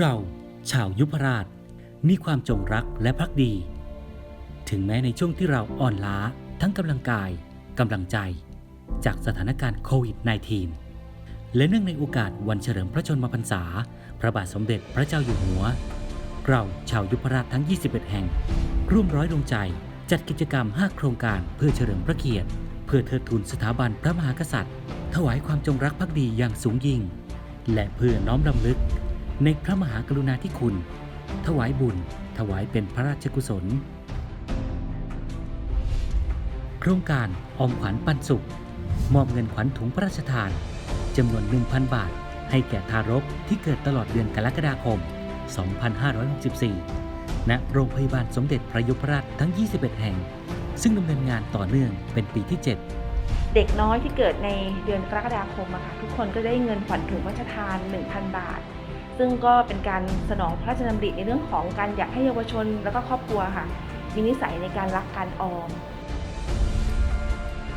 เรา ชาวยุพราช มีความจงรักและภักดี ถึงแม้ในช่วงที่เราอ่อนล้าทั้งกำลังกายกำลังใจ จากสถานการณ์โควิด -19 และเนื่องในโอกาสวันเฉลิมพระชนมพรรษา พระบาทสมเด็จพระเจ้าอยู่หัว เราชาวยุพราชทั้ง 21 แห่ง ร่วมร้อยดวงใจจัดกิจกรรม 5 โครงการเพื่อเฉลิมพระเกียรติ เพื่อเทิดทูนสถาบันพระมหากษัตริย์ ถวายความจงรักภักดีอย่างสูงยิ่ง และเพื่อน้อมรำลึก ในพระมหากรุณาธิคุณ ถวายบุญ ถวายเป็นพระราชกุศล โครงการออมขวัญปันสุข มอบเงินขวัญถุงพระราชทานจำนวน 1,000 บาท ให้แก่ทารกที่เกิดตลอดเดือนกรกฎาคม 2564 ณ โรงพยาบาลสมเด็จพระยุพราชทั้ง 21 แห่ง ซึ่งดำเนินงานต่อเนื่องเป็นปีที่ 7เด็กน้อยที่เกิดในเดือนกรกฎาคมอะค่ะทุกคนก็ได้เงินขวัญถุงพระราชทาน 1,000 บาท ซึ่งก็เป็นการสนองพระราชดำริในเรื่องของการอยากให้เยาวชน และก็ครอบครัวค่ะ มีนิสัยในการรักการออม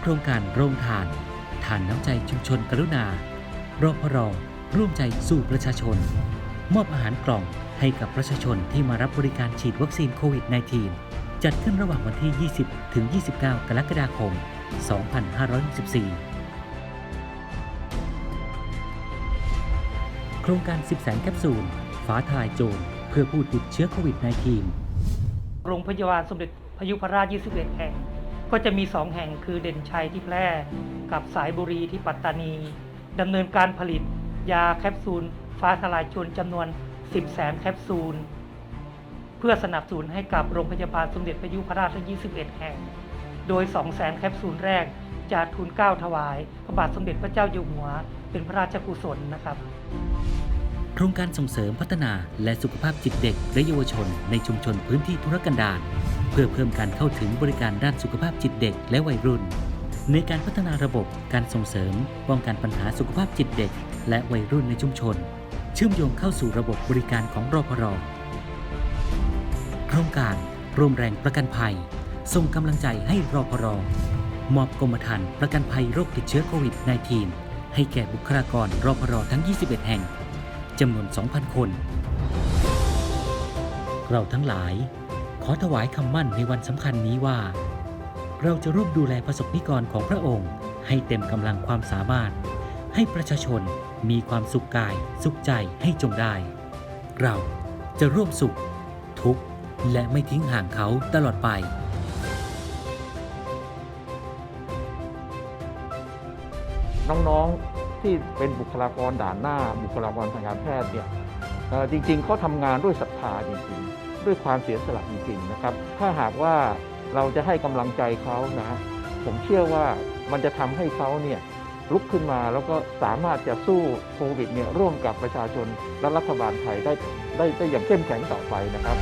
โครงการโรงทาน ทานน้ำใจชุมชนกรุณารอพรร่วมใจสู่ประชาชน มอบอาหารกล่องให้กับประชาชนที่มารับบริการฉีดวัคซีนโควิด -19 จัดขึ้นระหว่างวันที่ 20 ถึง 29 กรกฎาคม 2564 โครงการ 10 แสนแคปซูลฟ้าทลายโจรเพื่อผู้ติดเชื้อโควิด -19 โรงพยาบาลสมเด็จพยุพราช 21 แห่ง ก็จะมี 2 แห่งคือเด่นชัยที่แพร่ กับสายบุรีที่ปัตตานีดำเนินการผลิตยาแคปซูล ฟ้าทลายโจรจำนวน 10 แสนแคปซูล เพื่อสนับสนุนให้กับโรงพยาบาลสมเด็จพยุพราชทั้ง21 แห่ง โดย 2 แสนแคปซูลแรก จะทุนเกล้าถวายพระบาทสมเด็จพระเจ้าอยู่หัว เป็นพระราชกุศลนะครับ โครงการส่งเสริมพัฒนาและสุขภาพจิตเด็กและเยาวชนในชุมชนพื้นที่ธุรกันดารเพื่อเพิ่มการเข้าถึงบริการด้านสุขภาพจิตเด็กและวัยรุ่น ในการพัฒนาระบบการส่งเสริมป้องกันปัญหาสุขภาพจิตเด็ก และวัยรุ่นในชุมชน เชื่อมโยงเข้าสู่ระบบบริการของรพรโครงการรวมแรงประกันภัยส่งกำลังใจให้รพร มอบกรมธรรม์ประกันภัยโรคติดเชื้อโควิด -19 ให้แก่บุคลากรรอพรอทั้ง 21 แห่งจำนวน 2,000 คน เราทั้งหลาย ขอถวายคำมั่นในวันสำคัญนี้ว่า เราจะร่วมดูแลประสบนิกรของพระองค์ ให้เต็มกำลังความสามารถ ให้ประชาชนมีความสุขกาย สุขใจให้จงได้ เราจะร่วมสุข ทุกข์และไม่ทิ้งห่างเขาตลอดไป น้องๆที่เป็นบุคลากรด่านหน้า บุคลากรทางการแพทย์เนี่ยจริงๆเขาทำงานด้วยศรัทธาจริงๆ ด้วยความเสียสละจริงๆนะครับถ้าหากว่าเราจะให้กำลังใจเขานะผมเชื่อว่ามันจะทำให้เขาเนี่ยลุกขึ้นมาแล้วก็สามารถจะสู้โควิดเนี่ยร่วมกับประชาชนและรัฐบาลไทยได้ได้ได้อย่างเข้มแข็งต่อไปนะครับ